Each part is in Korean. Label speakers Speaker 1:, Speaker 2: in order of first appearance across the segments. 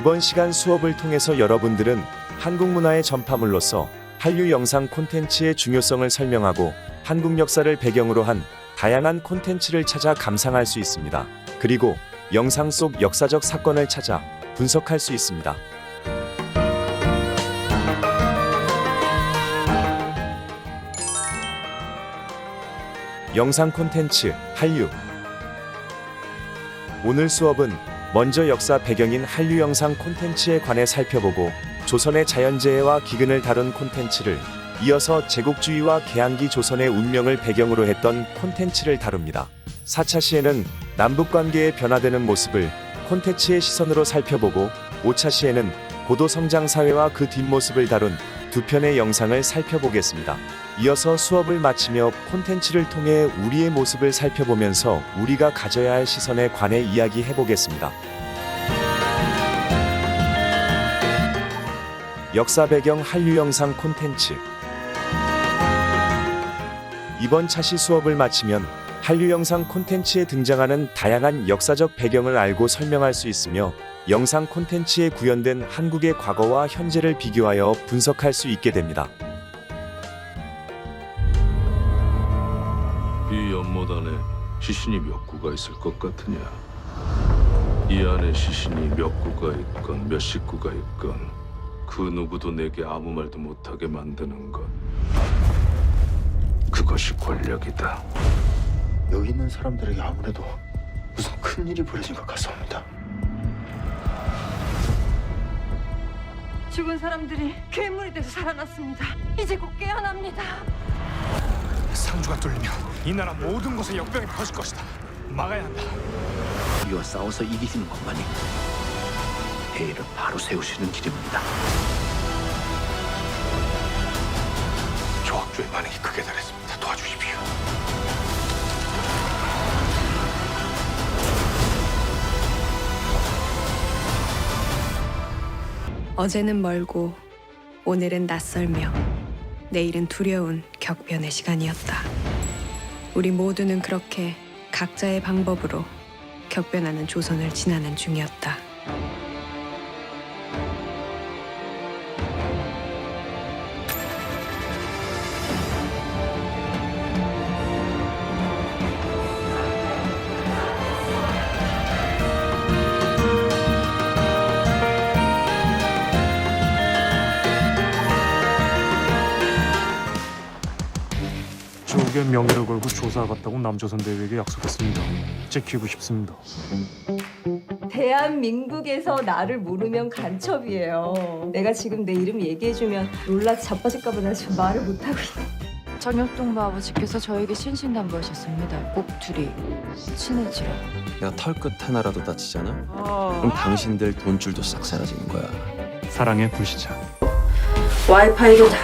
Speaker 1: 이번 시간 수업을 통해서 여러분들은 한국 문화의 전파물로서 한류 영상 콘텐츠의 중요성을 설명하고 한국 역사를 배경으로 한 다양한 콘텐츠를 찾아 감상할 수 있습니다. 그리고 영상 속 역사적 사건을 찾아 분석할 수 있습니다. 영상 콘텐츠 한류 오늘 수업은 먼저 역사 배경인 한류 영상 콘텐츠에 관해 살펴보고 조선의 자연재해와 기근을 다룬 콘텐츠를 이어서 제국주의와 개항기 조선의 운명을 배경으로 했던 콘텐츠를 다룹니다. 4차 시에는 남북 관계의 변화되는 모습을 콘텐츠의 시선으로 살펴보고 5차 시에는 고도 성장 사회와 그 뒷모습을 다룬 두 편의 영상을 살펴보겠습니다. 이어서 수업을 마치며 콘텐츠를 통해 우리의 모습을 살펴보면서 우리가 가져야 할 시선에 관해 이야기해 보겠습니다. 역사 배경 한류 영상 콘텐츠 이번 차시 수업을 마치면 한류 영상 콘텐츠에 등장하는 다양한 역사적 배경을 알고 설명할 수 있으며 영상 콘텐츠에 구현된 한국의 과거와 현재를 비교하여 분석할 수 있게 됩니다.
Speaker 2: 이 연못 안에 시신이 몇 구가 있을 것 같으냐? 이 안에 시신이 몇 구가 있건 몇 식구가 있건 그 누구도 내게 아무 말도 못하게 만드는 것 그것이 권력이다.
Speaker 3: 여기 있는 사람들에게 아무래도 무슨 큰 일이 벌어진 것 같습니다.
Speaker 4: 죽은 사람들이 괴물이 돼서 살아났습니다. 이제 곧 깨어납니다.
Speaker 5: 상주가 뚫리면 이 나라 모든 곳에 역병이 퍼질 것이다. 막아야 한다.
Speaker 6: 우리와 싸워서 이기시는 것만이 대의를 바로 세우시는 길입니다.
Speaker 5: 조합주의 반응이 크게 달했습니다. 도와주십시오.
Speaker 7: 어제는 멀고 오늘은 낯설며 내일은 두려운 격변의 시간이었다. 우리 모두는 그렇게 각자의 방법으로 격변하는 조선을 지나는 중이었다.
Speaker 8: 국의 명예를 걸고 조사하겠다고 남조선 대위에게 약속했습니다. 지키고 싶습니다.
Speaker 4: 대한민국에서 나를 모르면 간첩이에요. 내가 지금 내 이름 얘기해주면 놀라서 자빠질까봐 나 지금 말을 못하고 있어.
Speaker 9: 정혁동무 아버지께서 저에게 신신당부하셨습니다. 꼭 둘이 친해지라.
Speaker 10: 내가 털끝 하나라도 다치잖아? 그럼 당신들 돈줄도 싹 사라지는 거야.
Speaker 8: 사랑의 불시착.
Speaker 11: 와이파이도 다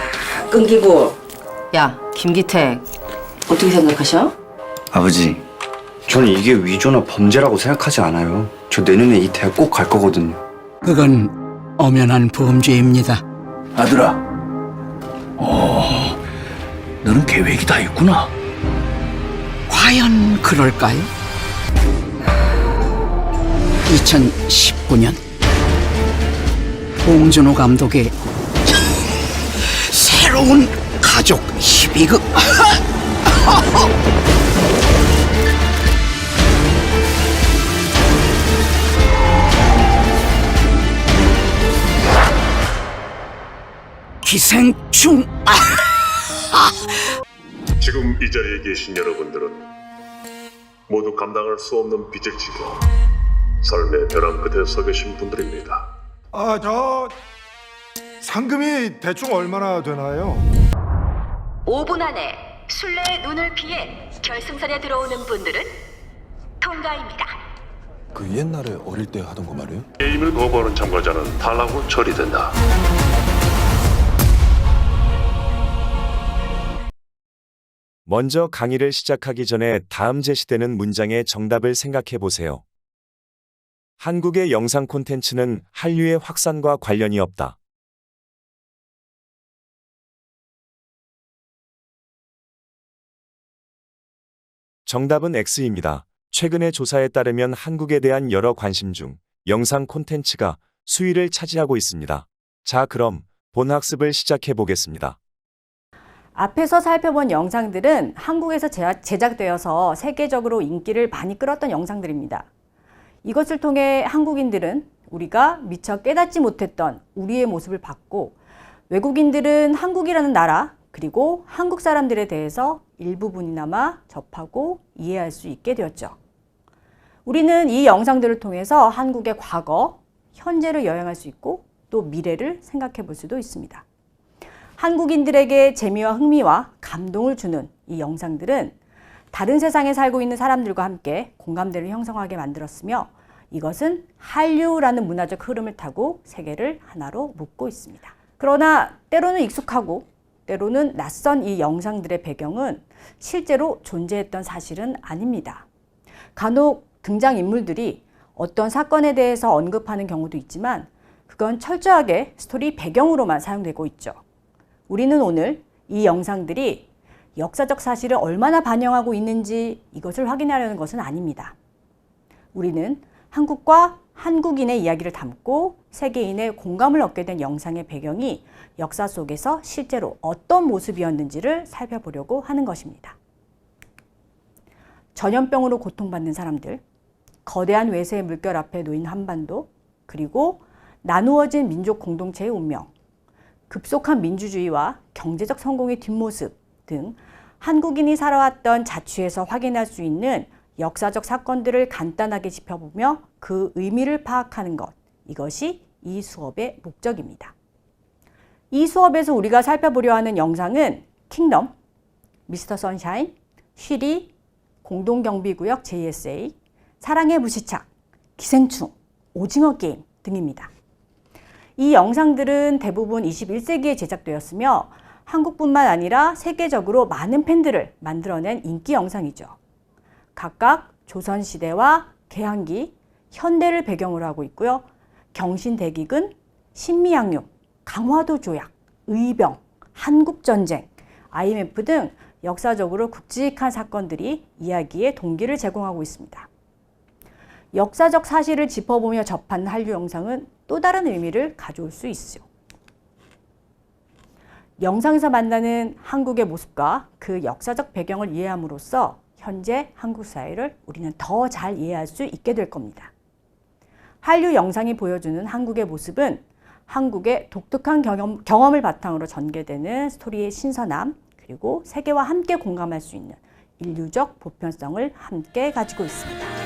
Speaker 11: 끊기고
Speaker 9: 야, 김기택. 어떻게 생각하셔?
Speaker 3: 아버지, 저는 이게 위조나 범죄라고 생각하지 않아요. 저 내년에 이 대학 꼭 갈 거거든요.
Speaker 11: 그건 엄연한 범죄입니다.
Speaker 6: 아들아, 어, 너는 계획이 다 있구나.
Speaker 11: 과연 그럴까요? 2019년 봉준호 감독의 새로운 가족 희비극 기생충
Speaker 2: 지금 이 자리에 계신 여러분들은 모두 감당할 수 없는 빚을 지고 삶의 벼랑 끝에 서 계신 분들입니다.
Speaker 5: 아, 저 상금이 대충 얼마나 되나요?
Speaker 4: 5분 안에 술래의 눈을 피해 결승선에 들어오는 분들은 통과입니다.
Speaker 10: 그 옛날에 어릴 때 하던 거 말이에요?
Speaker 2: 게임을 거부하는 참가자는 탈락으로 처리된다.
Speaker 1: 먼저 강의를 시작하기 전에 다음 제시되는 문장의 정답을 생각해 보세요. 한국의 영상 콘텐츠는 한류의 확산과 관련이 없다. 정답은 X입니다. 최근의 조사에 따르면 한국에 대한 여러 관심 중 영상 콘텐츠가 수위를 차지하고 있습니다. 자, 그럼 본 학습을 시작해 보겠습니다.
Speaker 12: 앞에서 살펴본 영상들은 한국에서 제작- 제작되어서 세계적으로 인기를 많이 끌었던 영상들입니다. 이것을 통해 한국인들은 우리가 미처 깨닫지 못했던 우리의 모습을 봤고 외국인들은 한국이라는 나라 그리고 한국 사람들에 대해서 일부분이나마 접하고 이해할 수 있게 되었죠. 우리는 이 영상들을 통해서 한국의 과거, 현재를 여행할 수 있고 또 미래를 생각해 볼 수도 있습니다. 한국인들에게 재미와 흥미와 감동을 주는 이 영상들은 다른 세상에 살고 있는 사람들과 함께 공감대를 형성하게 만들었으며 이것은 한류라는 문화적 흐름을 타고 세계를 하나로 묶고 있습니다. 그러나 때로는 익숙하고 때로는 낯선 이 영상들의 배경은 실제로 존재했던 사실은 아닙니다. 간혹 등장인물들이 어떤 사건에 대해서 언급하는 경우도 있지만 그건 철저하게 스토리 배경으로만 사용되고 있죠. 우리는 오늘 이 영상들이 역사적 사실을 얼마나 반영하고 있는지 이것을 확인하려는 것은 아닙니다. 우리는 한국과 한국인의 이야기를 담고 세계인의 공감을 얻게 된 영상의 배경이 역사 속에서 실제로 어떤 모습이었는지를 살펴보려고 하는 것입니다. 전염병으로 고통받는 사람들, 거대한 외세의 물결 앞에 놓인 한반도, 그리고 나누어진 민족 공동체의 운명, 급속한 민주주의와 경제적 성공의 뒷모습 등 한국인이 살아왔던 자취에서 확인할 수 있는 역사적 사건들을 간단하게 짚어보며 그 의미를 파악하는 것. 이것이 이 수업의 목적입니다. 이 수업에서 우리가 살펴보려 하는 영상은 킹덤, 미스터 선샤인, 쉬리, 공동경비구역 JSA, 사랑의 무시착, 기생충, 오징어 게임 등입니다. 이 영상들은 대부분 21세기에 제작되었으며 한국뿐만 아니라 세계적으로 많은 팬들을 만들어낸 인기 영상이죠. 각각 조선시대와 개항기, 현대를 배경으로 하고 있고요. 경신대기근, 신미양육, 강화도 조약, 의병, 한국전쟁, IMF 등 역사적으로 굵직한 사건들이 이야기의 동기를 제공하고 있습니다. 역사적 사실을 짚어보며 접한 한류 영상은 또 다른 의미를 가져올 수 있죠. 영상에서 만나는 한국의 모습과 그 역사적 배경을 이해함으로써 현재 한국 사회를 우리는 더 잘 이해할 수 있게 될 겁니다. 한류 영상이 보여주는 한국의 모습은 한국의 독특한 경험, 경험을 바탕으로 전개되는 스토리의 신선함, 그리고 세계와 함께 공감할 수 있는 인류적 보편성을 함께 가지고 있습니다.